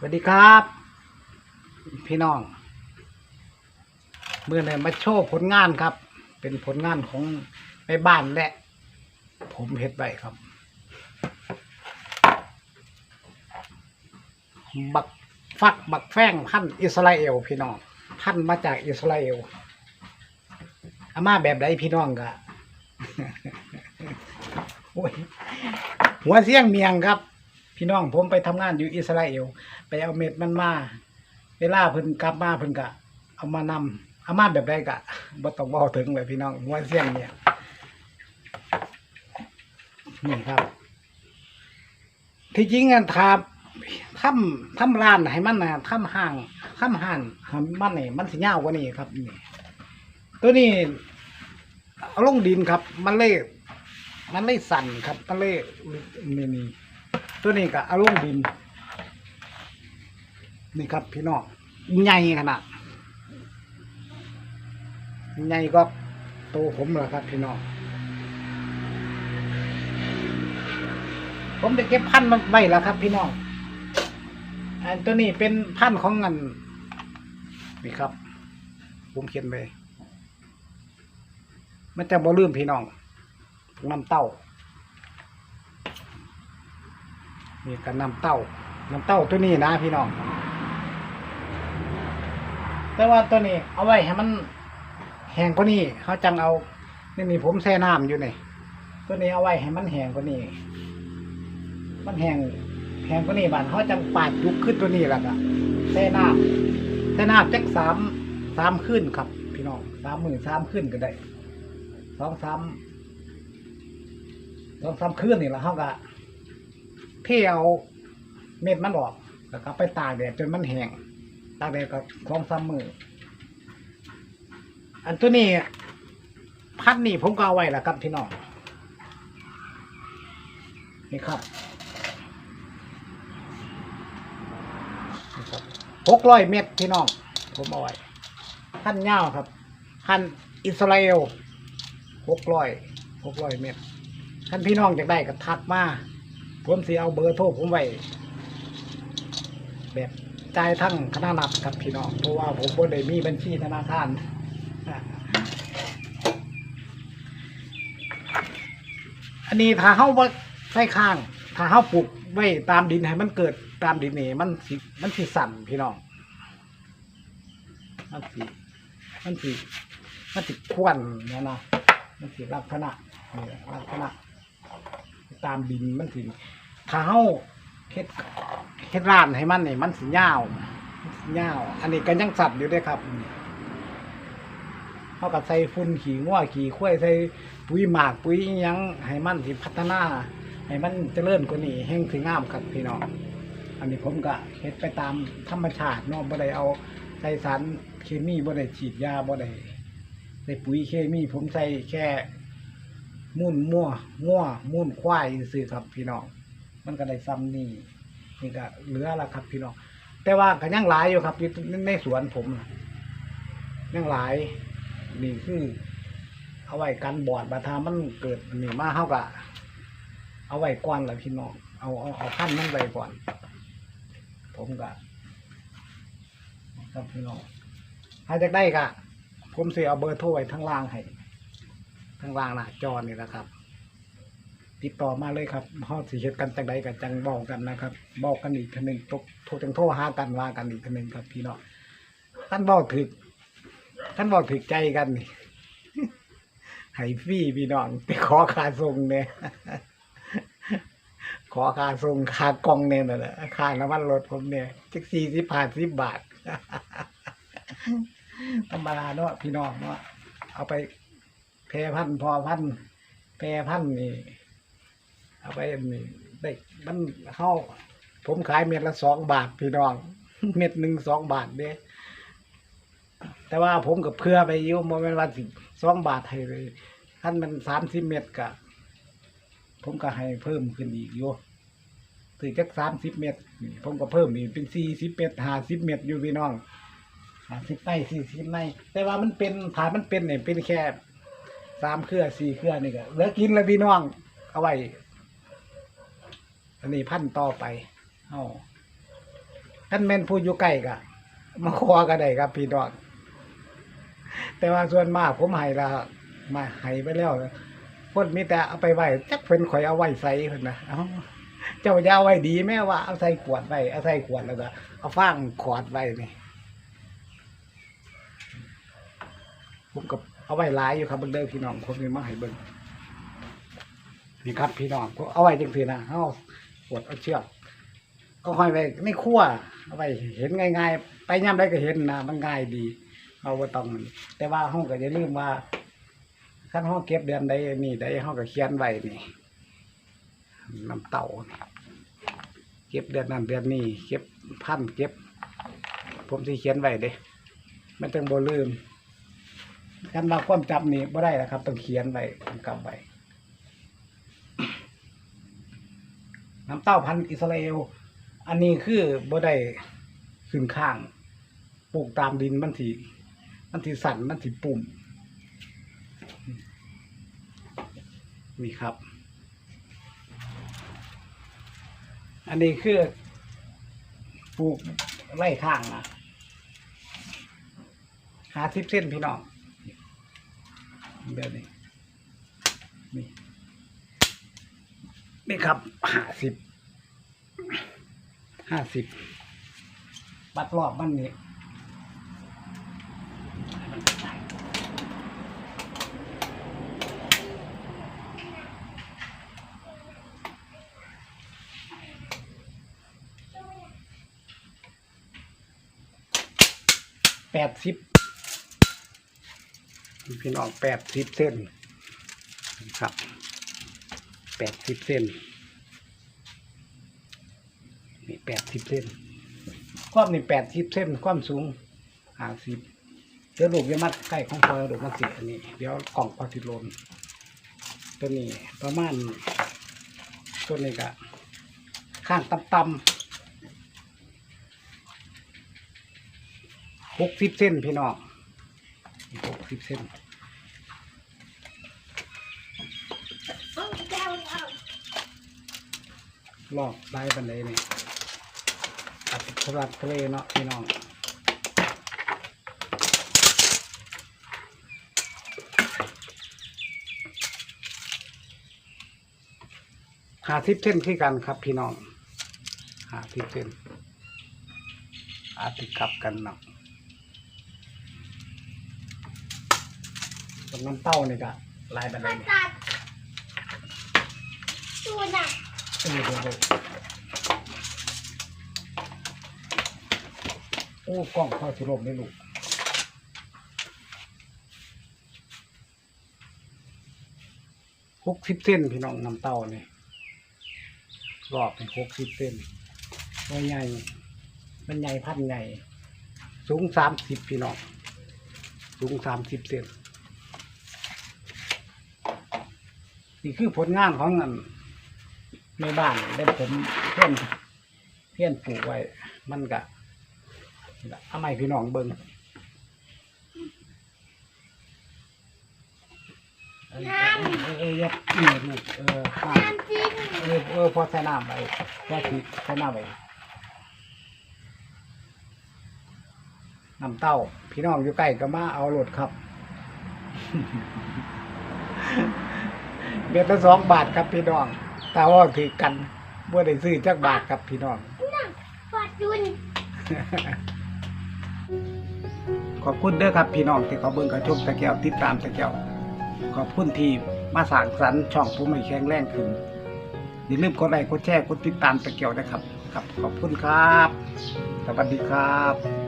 สวัสดีครับ พี่น้องเมื่อไหร่มาโชว์ผลงานครับ เป็นผลงานของแม่บ้านและ ผมเฮ็ดไว้ครับ บักฟักบักแฟงพันอิสราเอลพี่น้องพันมาจากอิสราเอลอามาแบบใดพี่น้องกะหัวเสียงเมียงครับ พี่น้องผมไปทำงานอยู่อิสราเอล ไปเอาเม็ดมันมา เวลาเพิ่นกลับมาเพิ่นกะ เอามานำเอามาแบบใดกะบ่ต้องเว้าถึงเลยพี่น้องหัวเสียงเนี่ยนี่ครับ ที่จริงอันทาทำทำร้านให้มันนะทำห้างทำห้างให้มันนี่มันสิยาวกว่านี้ครับนี่ตัวนี้เอาลงดินครับ มันเลยมันเลยสั่นครับ มันเลยนี่นี่ตัวนี้ก็เอาลงดิน นี่ครับพี่น้องใหญ่ขนาดใหญ่ก็โตผมเหรอครับพี่น้องผมจะเก็บพันมันไว้แล้วครับ พี่น้องอันตัวนี้เป็นพันของเงินนี่ครับ ผมเขียนไปมันจะบ่ลืมพี่น้องน้ำเต้านี่กันน้ำเต้าน้ำเต้าตัวนี้นะพี่น้อง แต่ว่าตัวนี้เอาไว้ให้มันแห้งกว่านี้เขาจังเอา นี่นี่ผมแช่น้ำอยู่นี่ตัวนี้เอาไว้ให้มันแห้งกว่านี้ มันแห้งแห้งกว่านี้บานเขาจังปาดยุกขึ้นตัวนี้แล้วก็แช่น้ำแช่น้ำจักสามสามขึ้นครับ พี่น้องสามหมื่นสามขึ้นก็ได้สองสามสองสามขึ้นนี่แหละเขาก็เที่เอาเม็ดมันออกแล้วก็ไปตากแดดจนมันแห้ง ตากแดดก็สองสามมือ อันตัวนี้ พัดนี่ผมก็เอาไว้แล้วครับพี่น้อง นี่ครับหกร้อยเมตรพี่น้อง ผมเอาไว้พันเงาวครับพันอิสราเอลหกร้อยหกร้อยเมตรท่านพี่น้องอยากได้ก็ทักมา ผมสิเอาเบอร์โทรผมไว้แบบ จ่ายทั้งคณะนับกับพี่น้องเพราะว่าผมบ่ได้มีบัญชีธนาคารอันนี้ถ้าเฮาว่าใส่ข้าง ถ้าเฮาปลูกไว้ตามดินให้มันเกิดตามดินนี่มันสิมันสิสั่นพี่น้องมันสิมันสิมันสิควนเนี่ยนะมันสิลักษณะลักษณะตามดินมันสิถ้าเฮา เฮ็ดเฮ็ดร้านให้มันนี่มันสิยาวมันสิยาว อันนี้ก็ยังสั่นอยู่เด้วยครับเฮาก็ใส่ฝุ่นขี้งัวขี้ข้วยใส่ปุ๋ยหมากปุ๋ยอิหยังให้มันสิพัฒนาให้มันเจริญกว่านี้แห่งสิงามครับพี่น้องอันนี้ผมก็เฮ็ดไปตามธรรมชาติเนาะบ่ได้เอาใส่สารเคมีบ่ได้ฉีดยาบ่ได้ใส่ปุ๋ยเคมี ผมใส่แค่มูนมั่วมั่วมูนควายซื่อๆครับพี่น้อง มันก็ได้ซ้ำนี่นี่ก็เหลือละครับพี่น้องแต่ว่าก็ยังหลายอยู่ครับอยู่ในสวนผมน่ะยังหลายนี่คือเอาไว้กันบอดบาทามันเกิดนี่มาเฮาก็เอาไว้ก่อนละพี่น้องเอาเอาเอาพันมันไว้ก่อน ผมก็ครับพี่น้องถ้าจะได้ก็ผมเสิเอาเบอร์โทรไว้ทั้งล่างให้ทั้งล่างหน้าจอนี่แหละครับ ติดต่อมาเลยครับเฮาสิเฮ็ดกันจังใดกันจังบอกกันนะครับบอกกันอีกทีหนึงตกโทรจังโทรหากันว่ากันอีกทีหนึงครับพี่น้องท่านบอกถึกท่านบอกถึกใจกันนี่ ให้ฟรีพี่น้องไปขอค่าส่งเนี่ย ขอค่าส่งค่ากล่องเนี่ยนั่นแหละค่าน้ำมันรถผมเนี่ยจักสี่สิบห้าสิบบาท ธรรมดาเนาะพี่น้องเนาะเอาไปแพร่พันธุ์พอพันธุ์แพร่พันธุ์นี่ เอาไปนี่ได้มันเข้าผมขายเม็ดละสองบาทพี่น้อง เม็ดหนึ่งสองบาทเด้แต่ว่าผมกับเพื่อไปยุ่มเมนวันสิสองบาทให้เลยท่านมันสามสิบเม็ดกะผมก็ให้เพิ่มขึ้นอีกอยู่ถึงจักสามสิบเม็ดผมก็เพิ่มอีกเป็นสี่สิบเม็ดห้าสิบเม็ดอยู่พี่น้องห้าสิบในสี่สิบในแต่ว่ามันเป็นผ่ามันเป็นเนี่ยเป็นแค่สามเครือสี่เครือนี่ก็เหลือกินแล้วพี่น้องเอาไว้ อันนี้พันต่อไปเอาท่านแม่นผู้อยู่ใกล้ก็มาขอก็ได้ครับ พี่น้องแต่ว่าส่วนมากผมให้ละมาให้ไปแล้วคนมีแต่เอาไปไหว้จักเพิ่นข่อยเอาไหว้ใส่เพิ่นนะเอ้าเจ้าจะเอาไว้ดีแม่ว่าเอาใส่ขวดไว้เอาใส่ขวดแล้วก็เอาฟางขวดไว้นี่ผมก็เอาไว้หลายอยู่ครับเบิ่งเด้อพี่น้องผมมีมาให้เบิ่งนี่ครับ พี่น้องเอาไว้จังซี่นะเอา ขวดเอาเชือกก็ค่อยไปในครัวเอาไปเห็นง่าย ๆ ไปย่ำได้ก็เห็นนะมันง่ายดีเอาไ่ต้องมันแต่ว่าห้องก็อย่าลืมว่าขั้นห้องเก็บเดือนใดนี่ใดห้องก็เขียนไว้นี่น้ำเต่าเก็บเดือนนั้นเดือนนี้เก็บพันเก็บ ผมที่เขียนไว้เด้ไม่ต้องบ่ลืมกันว่าความจำนี่บ่ได้นะครับ ต้องเขียนไว้กำกับไว้ น้ำเต้าพันธุ์อิสราเอล อันนี้คือบ่ได้ขึ้นข้าง ปลูกตามดินมันทีมันทีสั่นมันทีปุ่ม นี่ครับ อันนี้คือปลูกไร่ข้างนะหาทิปเส้นพี่น้องเดี๋ยวนี้นี่ นี่ครับห้าสิบห้าสิบบัดรอบมันนี่แปดสิบพี่น้องแปดสิบเส้นครับ แปดสิบเส้นนี่แปดสิบเส้น ความนี่แปดสิบเส้น ความสูงห้าสิบเดี๋ยวลูกจะมัดใกล้ของพอลูกมัดเสียอันนี้ เดี๋ยวกล่องพอสิลนตัวนี้ประมาณตัวนี้ก็ข้างต่ำๆหกสิบเส้นพี่น้องหกสิบเส้น รอบได้ปันไดนี่ตัดสลัดทะเลเนาะพี่น้องหาทิปเส้นที่กันครับพี่น้องหาทิปเส้นอาทิกลับกันเนาะตรงน้ำเต้านี่ก็ลายบันไดนี่ตัดตูน่ะ เออเดี๋ยวเดี๋ยวโอ้กล้องเข้าสิลมไม่ลูกหกสิบเส้นพี่น้องน้ำเต้านี่รอบเป็นหกสิบเส้นตัวใหญ่มันใหญ่พันใหญ่สูงสามสิบพี่น้องสูงสามสิบเซนนี่คือผลงานของอัน ในบ้านได้ผมเพื่อนเพื่อนปลูกไว้ มันกะเอาไมพี่น้องเบิงเออเออเออเออเออลูกเออน้ำจิ้มเออเออพอใส่น้ำไปพอสิใส่น้ำไปน้ำเต้า พี่น้องอยู่ใกล้ก็มาเอารถครับเบ็ดละสองบาทครับพี่น้อง ตาว่าถือกันบ่ได้ซื้อจักบาทครับพี่น้องนั่งฟอดดุน ขอบคุณเด้อครับพี่น้องที่เขาเบิ่งกระชมตะแก้วติดตามตะแก้วขอบคุณที่มาสร้างสรรค์ช่องผู้ไม่แข็งแรงขึ้นอย่าลืมกดไลค์กดแชร์กดติดตามตะแก้วนะครับ ครับ ขอบคุณครับ สวัสดีครับ